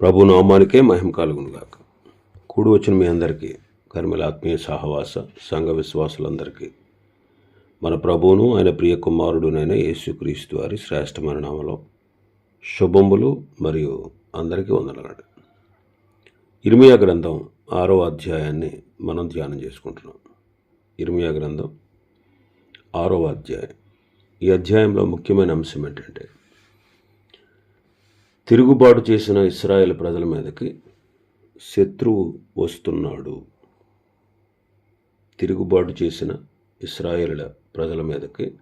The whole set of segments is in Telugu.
ప్రభు నామానికే మహిమ కలుగునుగాక కూడి వచ్చిన మీ అందరికీ కర్మల ఆత్మీయ సహవాస సంఘ విశ్వాసులందరికీ మన ప్రభువును ఆయన ప్రియ కుమారుడునైన యేసుక్రీస్తు వారి శ్రేష్టమైన నామలో శుభములు మరియు అందరికీ వందనగండి ఇర్మియా గ్రంథం ఆరో అధ్యాయాన్ని మనం ధ్యానం చేసుకుంటున్నాం. ఇర్మియా గ్రంథం ఆరో అధ్యాయం. ఈ అధ్యాయంలో ముఖ్యమైన అంశం ఏంటంటే తిరుగుబాటు చేసిన ఇస్రాయేల్ ప్రజల మీదకి శత్రువు వస్తున్నాడు. తిరుగుబాటు చేసిన ఇస్రాయేలుల ప్రజల మీదకి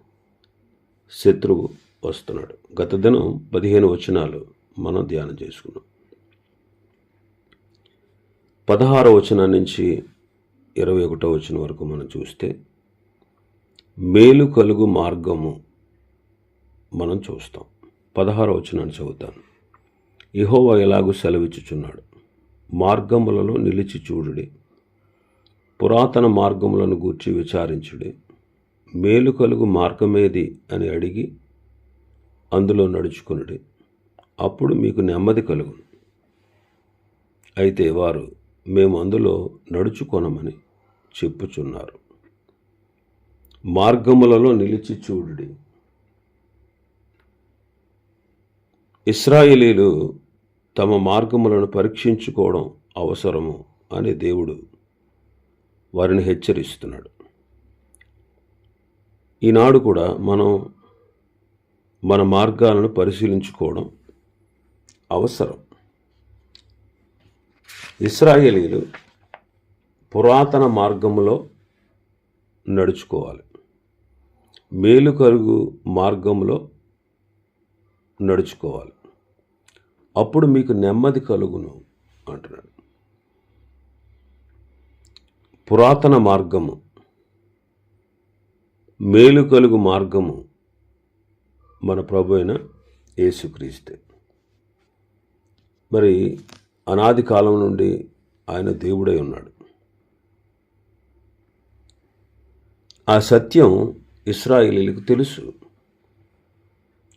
శత్రువు వస్తున్నాడు. గత దినం పదిహేను వచనాలు మనం ధ్యానం చేసుకున్నాం. పదహార వచనం నుంచి ఇరవై ఒకటో వచనం వరకు మనం చూస్తే మేలు కలుగు మార్గము మనం చూస్తాం. పదహార వచనాన్ని చదువుతాను. ఇహోవా ఎలాగూ సెలవిచ్చుచున్నాడు. మార్గములలో నిలిచి చూడుడి. పురాతన మార్గములను గూర్చి విచారించుడి. మేలు కలుగు మార్గమేది అని అడిగి అందులో నడుచుకునుడి. అప్పుడు మీకు నెమ్మది కలుగును. అయితే వారు మేము అందులో నడుచుకొనమని చెప్పుచున్నారు. మార్గములలో నిలిచి చూడుడి. ఇస్రాయేలీలు తమ మార్గములను పరీక్షించుకోవడం అవసరము అని దేవుడు వారిని హెచ్చరిస్తున్నాడు. ఈనాడు కూడా మనం మన మార్గాలను పరిశీలించుకోవడం అవసరం. ఇస్రాయేలీలు పురాతన మార్గంలో నడుచుకోవాలి. మేలు కరుగు మార్గంలో నడుచుకోవాలి. అప్పుడు మీకు నెమ్మది కలుగును అంటున్నాడు. పురాతన మార్గము మేలు కలుగు మార్గము మన ప్రభు అయిన యేసుక్రీస్తే. మరి అనాది కాలం నుండి ఆయన దేవుడై ఉన్నాడు. ఆ సత్యం ఇస్రాయిలీలకు తెలుసు.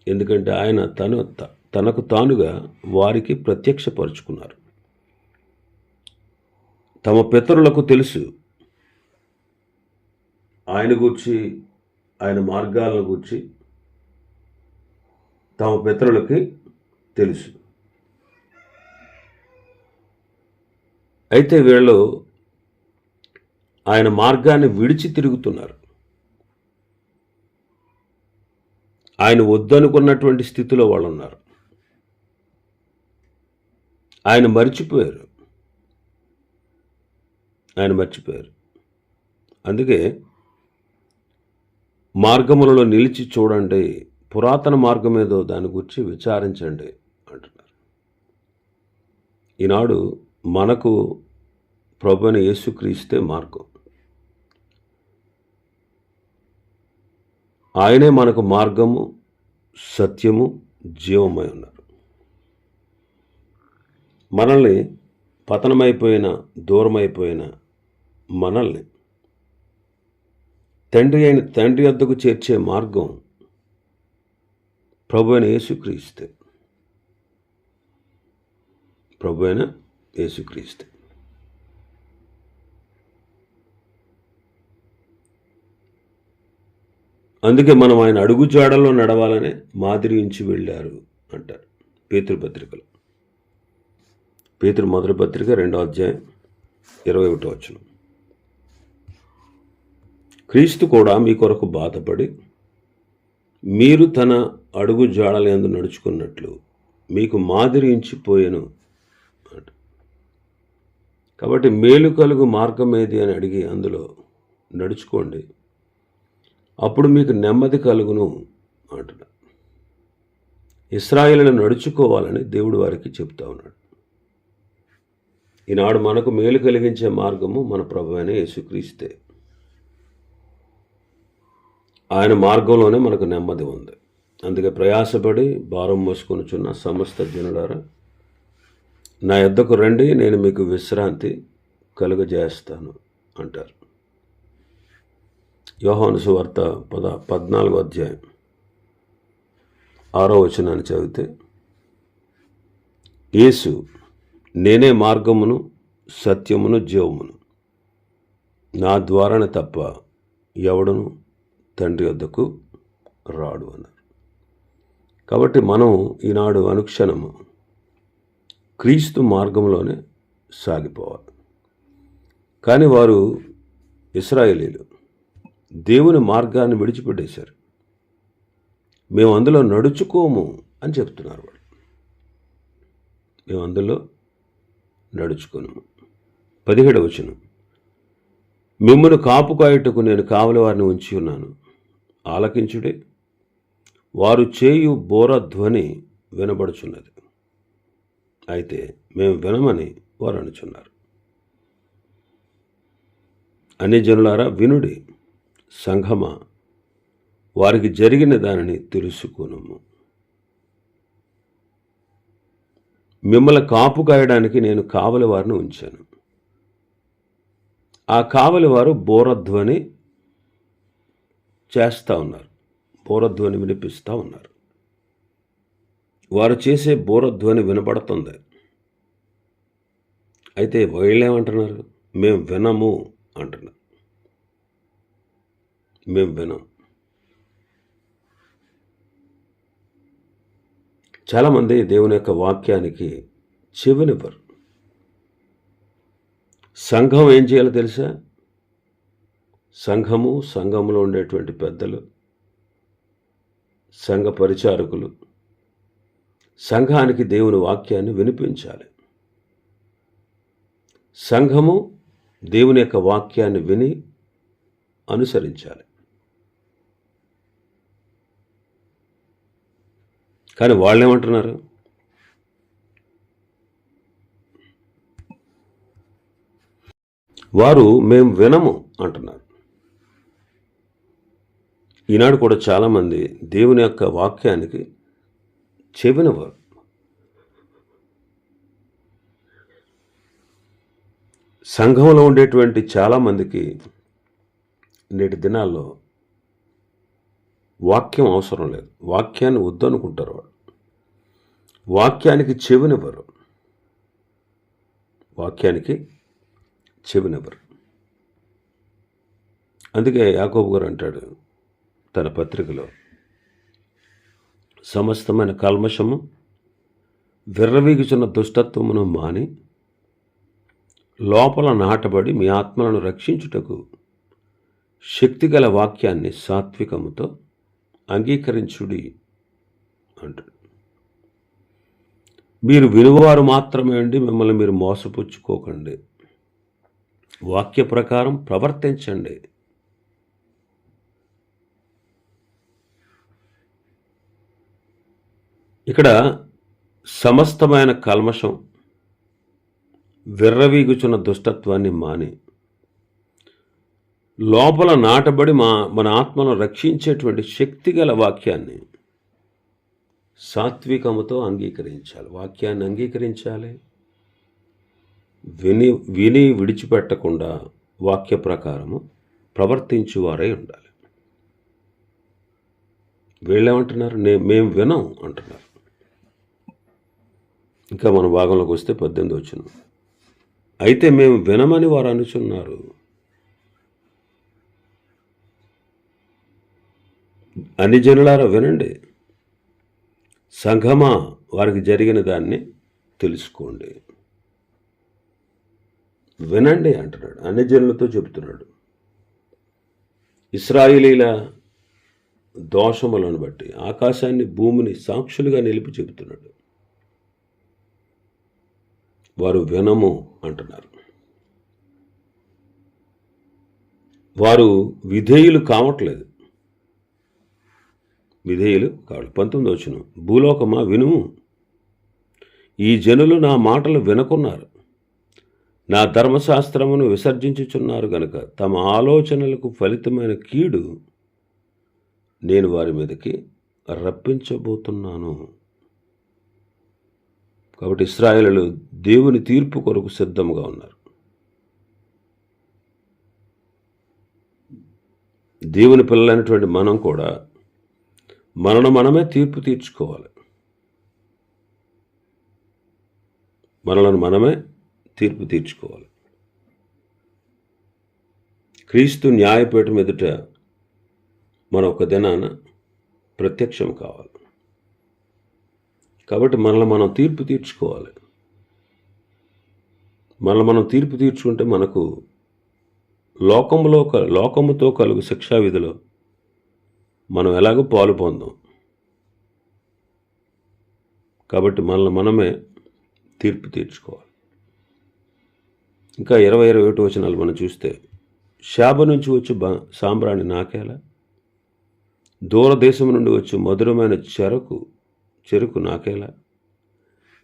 ఎందుకంటే ఆయన తను త- తనకు తానుగా వారికి ప్రత్యక్షపరుచుకున్నారు. తమ పితరులకు తెలుసు ఆయన గూర్చి ఆయన మార్గాలను గూర్చి తమ పితరులకి తెలుసు. అయితే వీళ్ళు ఆయన మార్గాన్ని విడిచి తిరుగుతున్నారు. ఆయన వద్దనుకున్నటువంటి స్థితిలో వాళ్ళు ఉన్నారు ఆయన మర్చిపోయారు. ఆయన మర్చిపోయారు. అందుకే మార్గములలో నిలిచి చూడండి పురాతన మార్గం ఏదో దాని గురించి విచారించండి అంటున్నారు. ఈనాడు మనకు ప్రభుని యేసుక్రీస్తే మార్గం. ఆయనే మనకు మార్గము సత్యము జీవమై ఉన్నారు. మనల్ని పతనమైపోయిన దూరమైపోయిన మనల్ని. తండ్రి అయిన తండ్రి వద్దకు చేర్చే మార్గం ప్రభు అయిన యేసుక్రీస్తే. ప్రభు అయిన యేసుక్రీస్తే. అందుకే మనం ఆయన అడుగు నడవాలనే మాదిరి ఉంచి వెళ్ళారు అంటారు. పేతృపత్రికలు పేతురు మొదటి పత్రిక రెండో అధ్యాయం ఇరవై ఒకటో వచ్చిన క్రీస్తు కూడా మీ కొరకు బాధపడి మీరు తన అడుగు జాడలందు నడుచుకున్నట్లు మీకు మాదిరి ఉంచిపోయాను అంట. కాబట్టి మేలు కలుగు మార్గం ఏది అని అడిగి అందులో నడుచుకోండి. అప్పుడు మీకు నెమ్మది కలుగును అంటున్నాడు. ఇస్రాయిలను నడుచుకోవాలని దేవుడు వారికి చెప్తా ఉన్నాడు. ఈనాడు మనకు మేలు కలిగించే మార్గము మన ప్రభు అయిన యేసుక్రీస్తే. ఆయన మార్గంలోనే మనకు నెమ్మది ఉంది. అందుకే ప్రయాసపడి భారం మోసుకొనుచున్న సమస్త జనులారా నా ఎద్దకు రండి నేను మీకు విశ్రాంతి కలుగజేస్తాను అంటారు. యోహాను సువార్త పద పద్నాలుగో అధ్యాయం ఆరో వచనాన్ని చదివితే యేసు నేనే మార్గమును సత్యమును జీవమును. నా ద్వారానే తప్ప ఎవడును తండ్రి వద్దకు రాడు అన్నారు కాబట్టి మనం ఈనాడు అనుక్షణము క్రీస్తు మార్గంలోనే సాగిపోవాలి. కానీ వారు ఇస్రాయేలీలు. దేవుని మార్గాన్ని విడిచిపెట్టేశారు. మేము అందులో నడుచుకోము అని చెప్తున్నారు వాళ్ళు. మేము అందులో నడుచుకును. పదిహేడవ వచనం. మిమ్మల్ని కాపు నేను కావలి వారిని ఉంచి ఉన్నాను. ఆలకించుడే. వారు చేయు బోర ధ్వని వినబడుచున్నది. అయితే మేము వినమని వారు అనుచున్నారు. అన్ని జనులారా వినుడి. సంఘమా వారికి జరిగిన దానిని తెలుసుకునము. మిమ్మల్ని కాపు కాయడానికి నేను కావలి వారిని ఉంచాను. ఆ కావలి వారు బోరధ్వని చేస్తూ ఉన్నారు. బోరధ్వని వినిపిస్తూ ఉన్నారు. వారు చేసే బోరధ్వని వినపడుతుంది అయితే వీళ్ళేమంటున్నారు మేము వినము అంటున్నారు. మేము వినము. చాలామంది దేవుని యొక్క వాక్యానికి చెవినివ్వరు. సంఘం ఏం చేయాలో తెలుసా? సంఘము సంఘంలో ఉండేటువంటి పెద్దలు సంఘ పరిచారకులు సంఘానికి దేవుని వాక్యాన్ని వినిపించాలి. సంఘము దేవుని యొక్క వాక్యాన్ని విని అనుసరించాలి. కానీ వాళ్ళు ఏమంటున్నారు వారు మేము వినము అంటున్నారు. ఈనాడు కూడా చాలామంది దేవుని యొక్క వాక్యానికి చెవినవారు. సంఘంలో ఉండేటువంటి చాలామందికి నేటి దినాల్లో వాక్యం అవసరం లేదు. వాక్యాన్ని వద్దనుకుంటారు వాళ్ళు. వాక్యానికి చెవినివ్వరు. వాక్యానికి చెవినివ్వరు. అందుకే యాకోబు గారు అంటాడు తన పత్రికలో సమస్తమైన కల్మషము విర్రవీగుచున్న దుష్టత్వమును మాని లోపల నాటబడి మీ ఆత్మలను రక్షించుటకు శక్తిగల వాక్యాన్ని సాత్వికముతో అంగీకరించుడి అంటాడు. మీరు వినువారు మాత్రమే అండి మిమ్మల్ని మీరు మోసపుచ్చుకోకండి. వాక్య ప్రకారం ప్రవర్తించండి. ఇక్కడ సమస్తమైన కల్మషం విర్రవీగుచున్న దుష్టత్వాన్ని మాని లోపల నాటబడి మా మన ఆత్మను రక్షించేటువంటి శక్తిగల వాక్యాన్ని సాత్వికముతో అంగీకరించాలి. వాక్యాన్ని అంగీకరించాలి. విని విని విడిచిపెట్టకుండా వాక్య ప్రకారము ప్రవర్తించువారై ఉండాలి. వీళ్ళేమంటున్నారు? నే మేము వినం అంటున్నారు. ఇంకా మన భాగంలోకి వస్తే పద్దెనిమిది వచ్చిన అయితే మేము వినమని వారు అనుచున్నారు. అన్ని జనులారా వినండి. సంఘమా వారికి జరిగిన దాన్ని తెలుసుకోండి. వినండి అంటున్నాడు. అన్ని జనులతో చెబుతున్నాడు. ఇస్రాయిలీల దోషములను బట్టి ఆకాశాన్ని భూమిని సాక్షులుగా నిలిపి చెబుతున్నాడు. వారు వినము అంటున్నారు. వారు విధేయులు కావట్లేదు. విధేయులు కావాలి. పంతొమ్మిది వచ్చిన భూలోకమా వినుము? ఈ జనులు నా మాటలు వినకున్నారు. నా ధర్మశాస్త్రమును విసర్జించుచున్నారు గనుక తమ ఆలోచనలకు ఫలితమైన కీడు నేను వారి మీదకి రప్పించబోతున్నాను. కాబట్టి ఇస్రాయేలు దేవుని తీర్పు కొరకు సిద్ధంగా ఉన్నారు. దేవుని పిల్లలైనటువంటి మనం కూడా మనను మనమే తీర్పు తీర్చుకోవాలి. మనలను మనమే తీర్పు తీర్చుకోవాలి. క్రీస్తు న్యాయపీఠం ఎదుట మన ఒక దినాన ప్రత్యక్షం కావాలి. కాబట్టి మనల్ని మనం తీర్పు తీర్చుకోవాలి. మనల్ని మనం తీర్పు తీర్చుకుంటే మనకు లోకంలో లోకముతో కలుగు శిక్షా విధిలో మనం ఎలాగో పాలు పొందాం. కాబట్టి మనల్ని మనమే తీర్పు తీర్చుకోవాలి. ఇంకా ఇరవై ఇరవై ఒకటి వచనాలు మనం చూస్తే శాబ నుంచి వచ్చి బ సాంబ్రాణి నాకేలా? దూరదేశం నుండి వచ్చి మధురమైన చెరకు చెరుకు నాకేలా?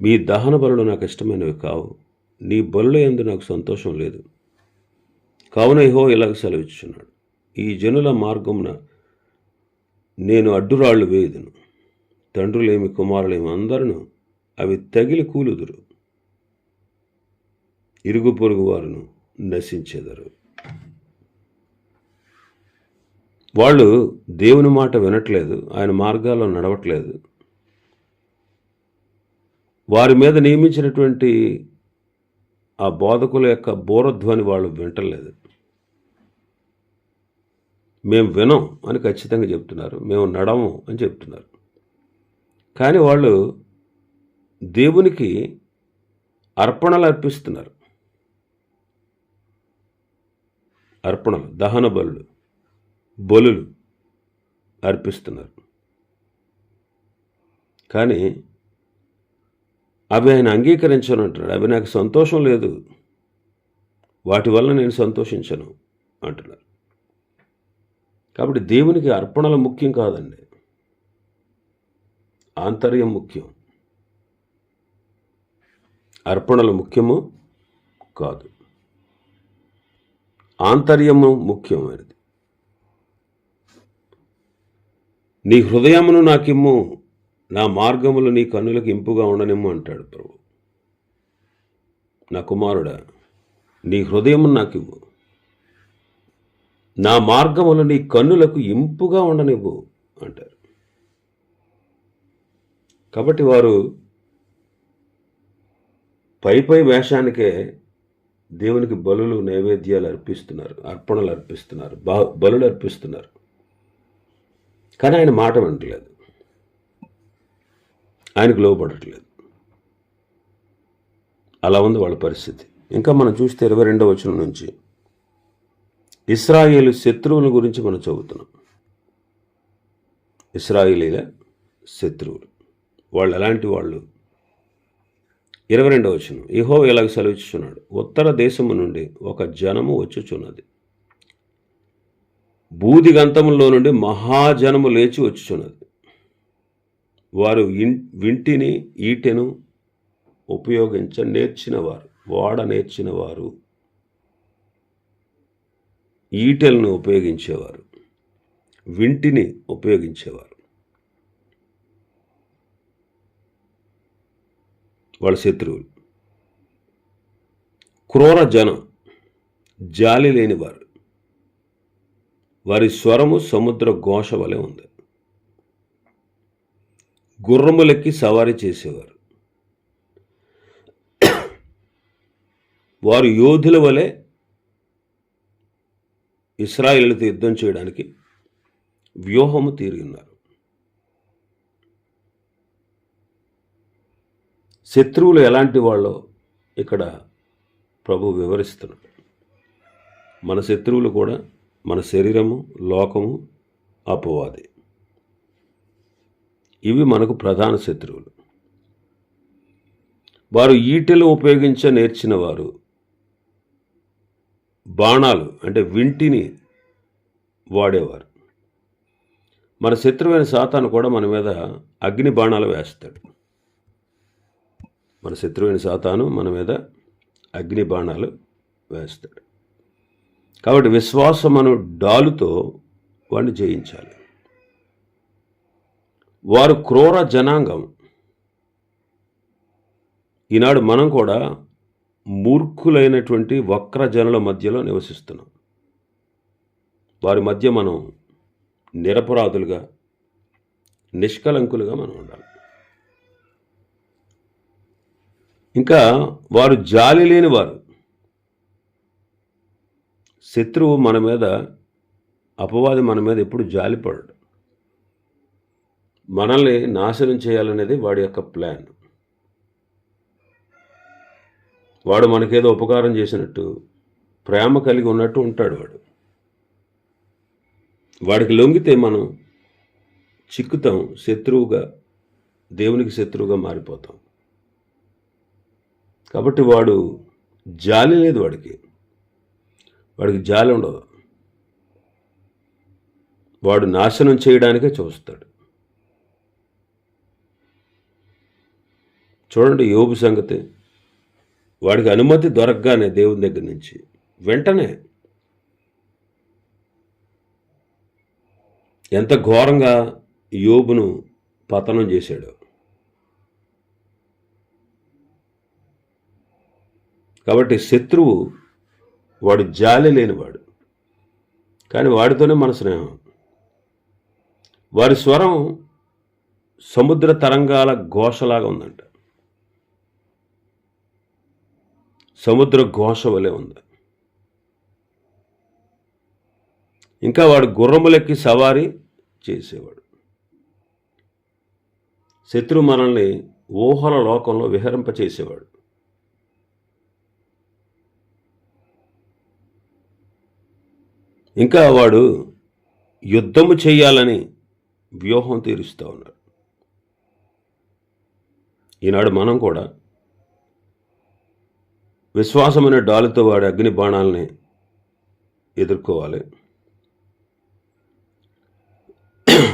మీ దహన బలులు నాకు ఇష్టమైనవి కావు. నీ బలుల ఎందు నాకు సంతోషం లేదు. కావున ఇహో ఇలాగ సెలవిచ్చున్నాడు ఈ జనుల మార్గమున నేను అడ్డురాళ్ళు వేయుదును. తండ్రులేమి కుమారులేమి అందరును అవి తగిలి కూలుదురు. ఇరుగు పొరుగు వారును నశించెదరు. వాళ్ళు దేవుని మాట వినట్లేదు ఆయన మార్గాల్లో నడవట్లేదు. వారి మీద నియమించినటువంటి ఆ బోధకుల యొక్క బోరధ్వని వాళ్ళు వింటలేదు. మేము వినం అని ఖచ్చితంగా చెప్తున్నారు. మేము నడము అని చెప్తున్నారు. కానీ వాళ్ళు దేవునికి అర్పణలు అర్పిస్తున్నారు. అర్పణలు దహన బలులు బలులు అర్పిస్తున్నారు. కానీ అవి ఆయన అంగీకరించను అంటున్నాడు. అవి నాకు సంతోషం లేదు. వాటి వల్ల నేను సంతోషించను అంటున్నారు. కాబట్టి దేవునికి అర్పణలు ముఖ్యం కాదండి. ఆంతర్యం ముఖ్యం. అర్పణలు ముఖ్యము కాదు. ఆంతర్యము ముఖ్యమైనది. నీ హృదయమును నాకిమ్ము నా మార్గములు నీ కన్నులకు ఇంపుగా ఉండనిమ్ము అంటాడు ప్రభు. నా కుమారుడా నీ హృదయము నాకివ్వు. నా మార్గములు నీ కన్నులకు ఇంపుగా ఉండనివ్వు అంటారు. కాబట్టి వారు పై పై వేషానికే దేవునికి బలులు నైవేద్యాలు అర్పిస్తున్నారు అర్పణలు అర్పిస్తున్నారు బా బలులు అర్పిస్తున్నారు. కానీ ఆయన మాట వినట్లేదు. ఆయనకు లోపడట్లేదు అలా ఉంది వాళ్ళ పరిస్థితి. ఇంకా మనం చూస్తే ఇరవై రెండవ వచనం నుంచి ఇస్రాయేలు శత్రువుల గురించి మనం చదువుతున్నాం. ఇస్రాయేలీల శత్రువులు. వాళ్ళు ఎలాంటి వాళ్ళు? ఇరవై రెండవ వచనం. ఇహో ఇలాగ సెలవిస్తున్నాడు ఉత్తర దేశము నుండి ఒక జనము వచ్చుచున్నది. బూది బూదిగంతములో నుండి మహాజనము లేచి వచ్చుచున్నది. వారు ఇన్ వింటిని ఈటెను ఉపయోగించ నేర్చినవారు. వాడ నేర్చినవారు. ఈటెలను ఉపయోగించేవారు. వింటిని ఉపయోగించేవారు. వాళ్ళ శత్రువులు. క్రూర జనం జాలి లేనివారు. వారి స్వరము సముద్ర ఘోష వలె ఉంది. గుర్రములెక్కి సవారీ చేసేవారు. వారు యోధుల వలె ఇస్రాయిల్తో యుద్ధం చేయడానికి వ్యూహము తీరి ఉన్నారు. శత్రువులు ఎలాంటి వాళ్ళో ఇక్కడ ప్రభు వివరిస్తున్నాడు. మన శత్రువులు కూడా మన శరీరము లోకము అపవాది. ఇవి మనకు ప్రధాన శత్రువులు. వారు ఈటెలు ఉపయోగించ నేర్చిన వారు బాణాలు అంటే వింటిని వాడేవారు. మన శత్రువైన సాతాను కూడా మన మీద అగ్ని బాణాలు వేస్తాడు. మన శత్రువైన సాతాను మన మీద అగ్ని బాణాలు వేస్తాడు. కాబట్టి విశ్వాసమను డాలుతో వాడిని జయించాలి. వారు క్రూర జనాంగం. ఈనాడు మనం కూడా మూర్ఖులైనటువంటి వక్ర జనుల మధ్యలో నివసిస్తున్నాం. వారి మధ్య మనం నిరపరాధులుగా నిష్కలంకులుగా మనం ఉండాలి. ఇంకా వారు జాలి లేని వారు. శత్రువు మన మీద అపవాది మన మీద ఎప్పుడు జాలిపడడు. మనల్ని నాశనం చేయాలనేది వాడి యొక్క ప్లాన్. వాడు మనకేదో ఉపకారం చేసినట్టు ప్రేమ కలిగి ఉన్నట్టు ఉంటాడు వాడు. వాడికి లొంగితే మనం చిక్కుతాం శత్రువుగా దేవునికి శత్రువుగా మారిపోతాం. కాబట్టి వాడు జాలి లేదు వాడికి. వాడికి జాలి ఉండదు. వాడు నాశనం చేయడానికే చూస్తాడు. చూడండి యోబు సంగతి. వాడికి అనుమతి దొరకగానే దేవుని దగ్గర నుంచి. వెంటనే. ఎంత ఘోరంగా యోబును పతనం చేశాడు. కాబట్టి శత్రువు వాడు జాలి లేనివాడు. కానీ వాడితోనే మన స్నేహం. వారి స్వరం సముద్ర తరంగాల ఘోషలాగా ఉందంట. సముద్ర ఘోష వలె ఉంది. ఇంకా వాడు గుర్రములెక్కి సవారీ చేసేవాడు. శత్రు మనల్ని ఊహల లోకంలో విహరింపచేసేవాడు ఇంకా వాడు యుద్ధము చేయాలని వ్యూహం తీరుస్తూ ఉన్నాడు. ఈనాడు మనం కూడా విశ్వాసమైన డాలుతో వాడి అగ్ని బాణాలని ఎదుర్కోవాలి.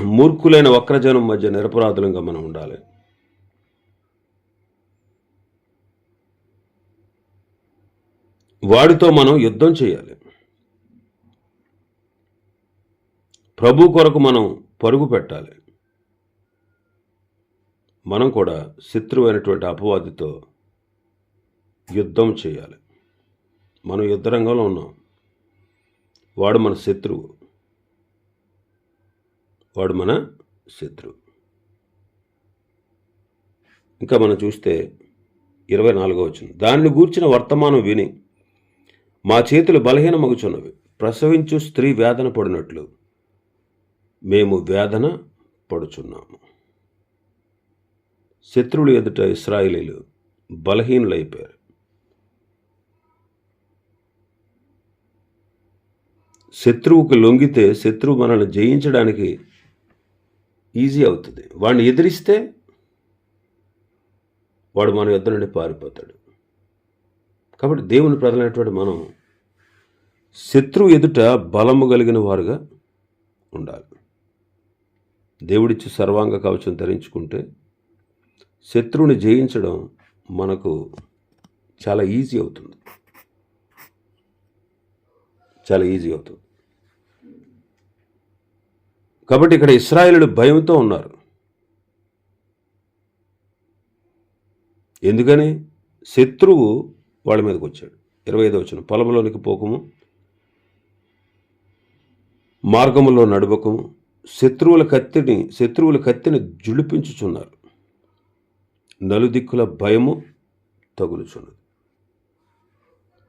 మూర్ఖులైన వక్రజనం మధ్య నిరపరాధులంగా మనం ఉండాలి. వాడితో మనం యుద్ధం చేయాలి. ప్రభు కొరకు మనం పరుగు పెట్టాలి. మనం కూడా శత్రువైనటువంటి అపవాదితో యుద్ధం చేయాలి. మనం యుద్ధ రంగంలో ఉన్నాం. వాడు మన శత్రువు. వాడు మన శత్రువు. ఇంకా మనం చూస్తే ఇరవై నాలుగో వచ్చింది దాన్ని గూర్చిన వర్తమానం విని మా చేతులు బలహీనమగుచున్నవి. ప్రసవించు స్త్రీ వేదన పడినట్లు మేము వేదన పడుచున్నాము. శత్రువులు ఎదుట ఇస్రాయిలీలు బలహీనులైపోయారు. శత్రువుకు లొంగితే శత్రువు మనల్ని జయించడానికి ఈజీ అవుతుంది. వాడిని ఎదిరిస్తే వాడు మన యుద్ధ నుండి పారిపోతాడు. కాబట్టి దేవుని ప్రజలైనటువంటి మనం శత్రువు ఎదుట బలము కలిగిన వారుగా ఉండాలి. దేవుడిచ్చి సర్వాంగ కవచం ధరించుకుంటే శత్రువుని జయించడం మనకు చాలా ఈజీ అవుతుంది. చాలా ఈజీ అవుతుంది. కాబట్టి ఇక్కడ ఇస్రాయేలుడు భయంతో ఉన్నారు. ఎందుకని? శత్రువు వాళ్ళ మీదకి వచ్చాడు. ఇరవై ఐదో వచ్చిన పొలంలోనికి పోకము. మార్గములో నడుపకము శత్రువుల కత్తిని శత్రువుల కత్తిని జుడిపించుచున్నారు. నలుదిక్కుల భయము తగులుచున్నది.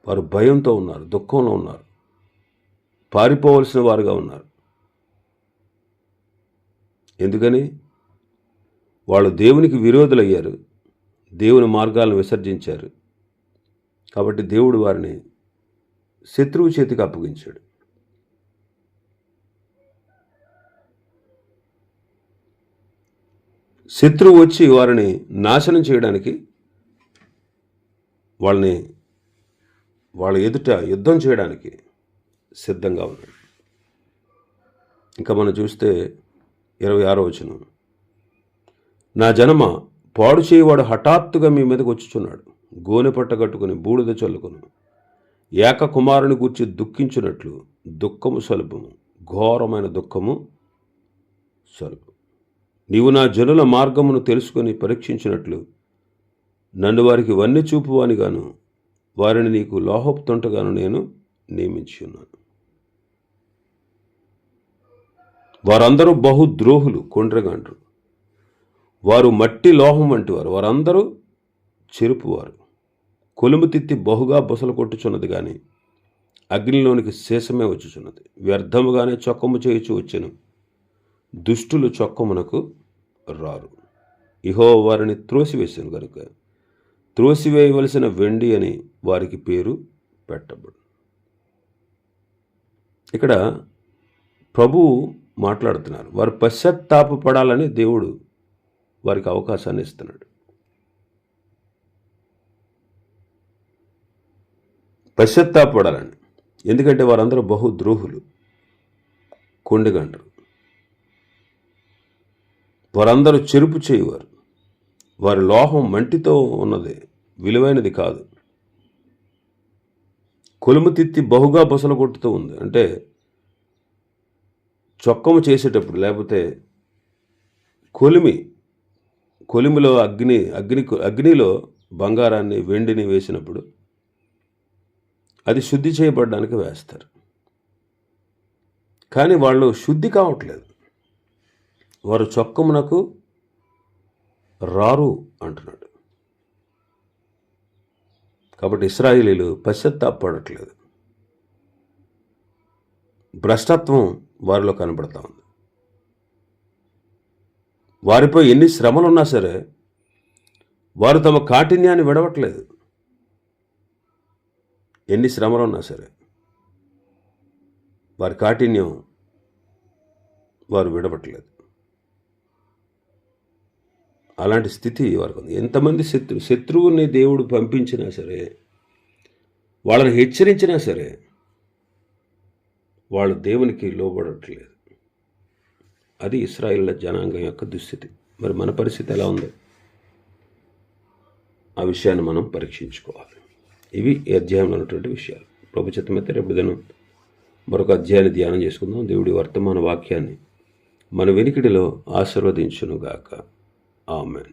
వారు భయంతో ఉన్నారు దుఃఖంలో ఉన్నారు. పారిపోవలసిన వారుగా ఉన్నారు. ఎందుకని? వాళ్ళు దేవునికి విరోధులయ్యారు. దేవుని మార్గాలను విసర్జించారు. కాబట్టి దేవుడు వారిని శత్రువు చేతికి అప్పగించాడు. శత్రువు వచ్చి వారిని నాశనం చేయడానికి వాళ్ళని వాళ్ళ ఎదుట యుద్ధం చేయడానికి సిద్ధంగా ఉన్నాడు. ఇంకా మనం చూస్తే ఇరవై ఆరో వచనం. నా జనమ పాడు చేయవాడు హఠాత్తుగా మీ మీదకి వచ్చుచున్నాడు. గోనె పట్ట కట్టుకుని బూడిద చల్లుకును. ఏక కుమారుని గూర్చి దుఃఖించినట్లు దుఃఖము స్వల్పము ఘోరమైన దుఃఖము స్వల్పం నీవు నా జనుల మార్గమును తెలుసుకొని పరీక్షించినట్లు నన్ను వారికి వన్నె చూపువానిగాను వారిని నీకు లోహపుతుంటగాను నేను నియమించి ఉన్నాను వారందరూ బహు ద్రోహులు కొండ్రగాండ్రు. వారు మట్టి లోహం వంటి వారు. వారందరూ చెరుపువారు. కొలుము తిత్తి బహుగా బుసలు కొట్టుచున్నది కానీ అగ్నిలోనికి శేషమే వచ్చుచున్నది. వ్యర్థముగానే చొక్కము చేయుచు వచ్చెను. దుష్టులు చొక్కమునకు రారు. ఇహో వారిని త్రోసివేశాను కనుక త్రోసివేయవలసిన వెండి అని వారికి పేరు పెట్టబడు ఇక్కడ ప్రభు మాట్లాడుతున్నారు. వారు పశ్చాత్తాపడాలని దేవుడు వారికి అవకాశాన్ని ఇస్తున్నాడు. పశ్చాత్తాపడాలని ఎందుకంటే వారందరూ బహు ద్రోహులు కొండగండ్రు. వారందరూ చెరుపు చేయువారు. వారి లోహం మంటితో ఉన్నది విలువైనది కాదు. కొలుము తిత్తి బహుగా బొసలు కొట్టుతూ ఉంది. అంటే చొక్కము చేసేటప్పుడు లేకపోతే కొలిమి కొలిమిలో అగ్ని అగ్ని అగ్నిలో బంగారాన్ని వెండిని వేసినప్పుడు అది శుద్ధి చేయబడడానికి వేస్తారు. కానీ వాళ్ళు శుద్ధి కావట్లేదు. వారు చొక్కమునకు రారు అంటున్నాడు. కాబట్టి ఇస్రాయిలీలు పశ్చత్తాపడట్లేదు భ్రష్టత్వం వారిలో కనబడతా ఉంది. వారిపై ఎన్ని శ్రమలున్నా సరే వారు తమ కాఠిన్యాన్ని విడవట్లేదు. ఎన్ని శ్రమలున్నా సరే వారి కాఠిన్యం వారు విడవట్లేదు. అలాంటి స్థితి వారికి ఉంది. ఎంతమంది శత్రు శత్రువుని దేవుడు పంపించినా సరే వాళ్ళని హెచ్చరించినా సరే వాళ్ళు దేవునికి లోబడట్లేదు. అది ఇస్రాయిల్ల జనాంగం యొక్క దుస్థితి. మరి మన పరిస్థితి ఎలా ఉంది? ఆ విషయాన్ని మనం పరీక్షించుకోవాలి. ఇవి ఈ అధ్యాయంలో ఉన్నటువంటి విషయాలు. ప్రభు చిత్తమైతే రేపు దినం మరొక అధ్యాయాన్ని ధ్యానం చేసుకుందాం. దేవుడి వర్తమాన వాక్యాన్ని మన వెనికిడిలో ఆశీర్వదించునుగాక. ఆమెన్.